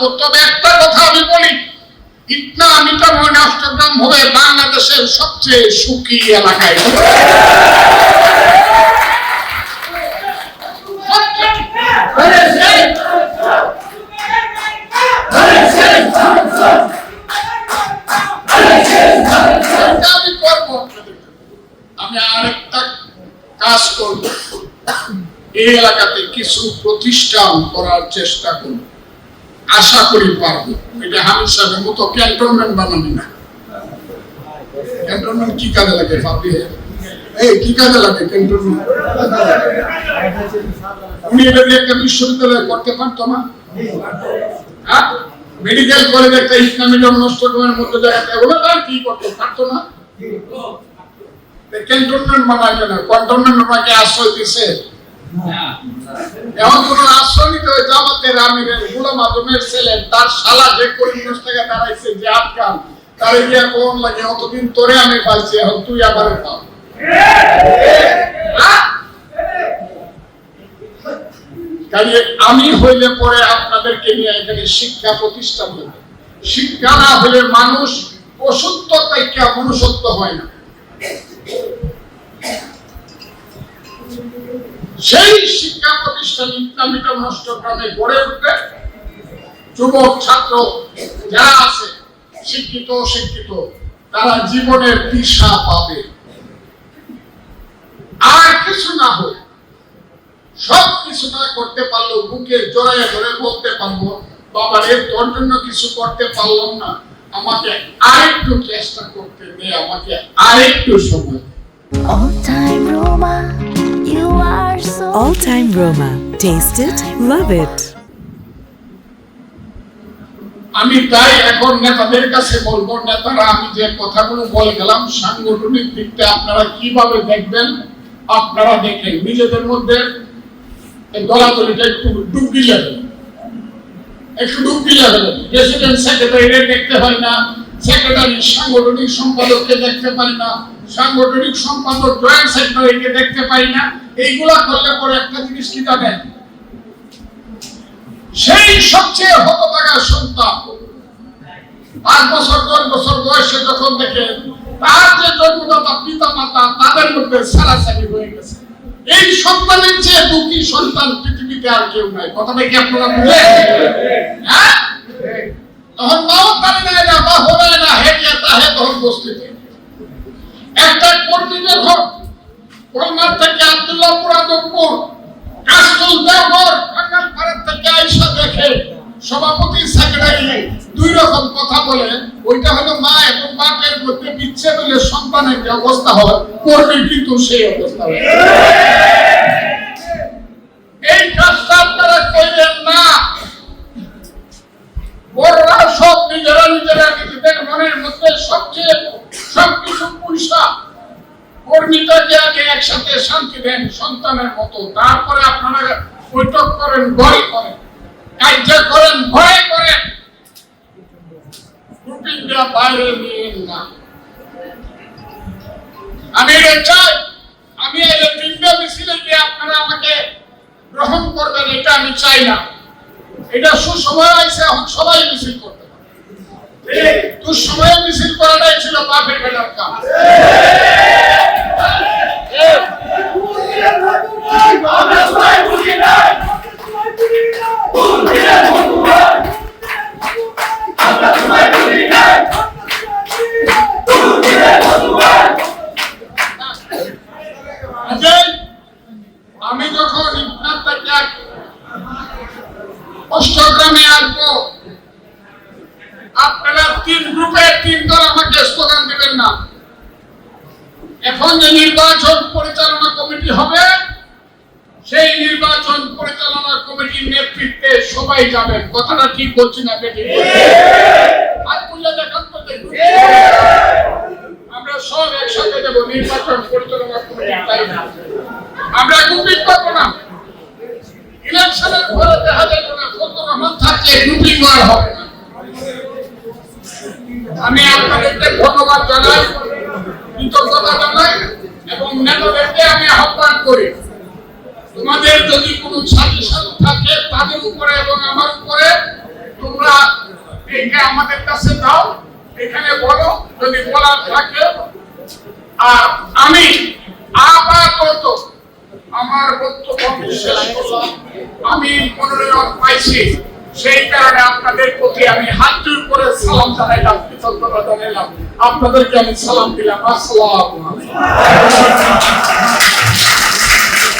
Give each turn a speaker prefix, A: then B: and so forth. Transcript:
A: পারব তবে একটা কথা আমি বলি মনে অষ্টগ্রাম হবে বাংলাদেশের সবচেয়ে সুখী এলাকায়। করব কাজ করব। এই এলাকাতে কিছু প্রতিষ্ঠান করার চেষ্টা করব। আশা করি পারব। এটা হামিদ সাহেবের মতো ক্যান্টনমেন্ট বানাবি না। ক্যান্টনমেন্ট কি কাজে লাগে ভাবি এই, কি কাজে লাগে ক্যান্টনমেন্ট? উনি এটা একটা বিশ্ববিদ্যালয় করতে পারতো না? হ্যাঁ? মেডিকেল কলেজ একটা ইসলামী জন্মষ্টমের মধ্যে জায়গাতে ওগুলো আর কি করতে, পারতো না? ক্যান্টনমেন্ট বানায় কেন? ক্যান্টনমেন্ট ওনাকে আশ্রয় দিছে? এখন কোন আশ্রয় নিতে জামাতের আমিরের গুলাম আজমের ছেলে তার শালা যে করিমগঞ্জ থেকে দাঁড়াইছে যে আটকান তার গিয়া কোন লাগে অতদিন তোরে আমি পাইছি এখন তুই আবার পাও। হ্যাঁ? কাজে আমি হইলে পরে আপনাদেরকে নিয়ে এখানে শিক্ষা প্রতিষ্ঠান হবে শিক্ষা না হলে মানুষ অসত্য থেকে মনুষ্যত্ব হয় না। সেই শিক্ষা প্রতিষ্ঠান ইসলামিকা নষ্ট গ্রামে গড়ে উঠবে। যুবক ছাত্র যারা আছে শিক্ষিত শিক্ষিত তারা জীবনের দিশা পাবে। আর কিছু না হোক সব কিছু না করতে পারলেও বুকে জড়াইয়া ধরে বলতে পারব বাবা রে তোর জন্য কিছু করতে পারলাম না। আমাকে আরেকটু চেষ্টা করতে দে আমাকে আরেকটু সময়
B: All time Roma,
C: All Time Roma. Taste it, love it.
A: আমি তাই এখন নেতাদের কাছে বলব নেতারা আমি যে কথাগুলো বলে গেলাম সাংগঠনিক দিকটা আপনারা কীভাবে দেখবেন আপনারা দেখেন। নিজেদের মধ্যে এই দলাদলিটা একটু ডুবকি যাবে একটু ডুবকি যাবে প্রেসিডেন্ট সেক্রেটারি দেখতে হয় না। সেক্রেটারি সাংগঠনিক সম্পাদককে দেখতে পাই না, সাংগঠনিক সম্পাদক জয়েন্ট সেক্রেটারিকে দেখতে পাই না। এইগুলা করলে পরে একটা জিনিস কি জানেন সেই সবচেয়ে হতভাগা সন্তান। পাঁচ বছর, দশ বছর বয়সে যখন দেখে, তার যে জন্মদাতা পিতা মাতা তাদের মধ্যে সারাসারি হয়ে গেছে। এই সন্তানের চেয়ে দুঃখী সন্তান পৃথিবীতে আর কেউ নাই। কথাটা কি আপনারা বুঝলেন হ্যাঁ? তখন মাও তারে না না বা হবে না হে তাহে তখন বস্তিতে একটা কর্মী যখন কলমার থেকে আব্দুল্লাহপুর আদমপুর কাস্তুল দেওঘর বাঙাল ভারত থেকে আইসা দেখে সভাপতি সেক্রেটারি দুই রকম কথা বলে। ওইটা হলো মা এবং বাপের মধ্যে বিচ্ছেদ হলে সন্তানের যে অবস্থা হয় কর্মীর কিন্তু সেই অবস্থা হয়। এই কাজটা আপনারা করবেন না বড়রা সব নিজেরা নিজেরা নিজেদের মনের মধ্যে সবচেয়ে সবকিছু পয়সা একসাথে শান্তি দেন সন্তানের মতো, তারপরে আপনারা বৈঠক করেন ভয় করেন, কার্য করেন ভয় করেন। বাইরে নিয়ে না। আমি চাই, আমি এই আপনারা আমাকে গ্রহণ করবেন, এটা আমি চাই না। এটা সুসময় আছে সবাই মিছিল পারে দুঃসময়ে মিছিল করাটাই ছিল বাপের বেলার কাজ আমি যখন ইফতার থেকে অষ্টগ্রামে আসব আপনারা তিন গ্রুপের তিন দল আমাকে স্লোগান দিবেন না। এখন যে নির্বাচন পরিচালনা কমিটি হবে, সেই নির্বাচন পরিচালনা কমিটির নেতৃত্বে সবাই যাবেন। কথাটা ঠিক বলছি না আমরা সব একসাথে যাব নির্বাচন পরিচালনা কমিটি আমরা গ্রুপিং করব না। ইলেকশনের পরে দেখা যাবে না কত রহমান থাকছে গ্রুপিং আর হবে। না আমি আপনাদেরকে ধন্যবাদ জানাই, কৃতজ্ঞতা জানাই এবং নেতাদেরকে আমি আহ্বান করি, তোমাদের যদি কোনো সাজেশন থাকে তাদের উপরে এবং আমার উপরে, তোমরা এটা আমাদের কাছে দাও, এখানে বলো, যদি বলার থাকে। আর আমি আপাতত আমার বক্তব্য শেষ করলাম। আমি মনোনয়ন পাইছি। সেই কারণে আপনাদের প্রতি আমি হাত জোর করে সালাম জানাইলাম, কৃতজ্ঞতা জানাইলাম। আপনাদেরকে আমি সালাম দিলাম। আসসালামু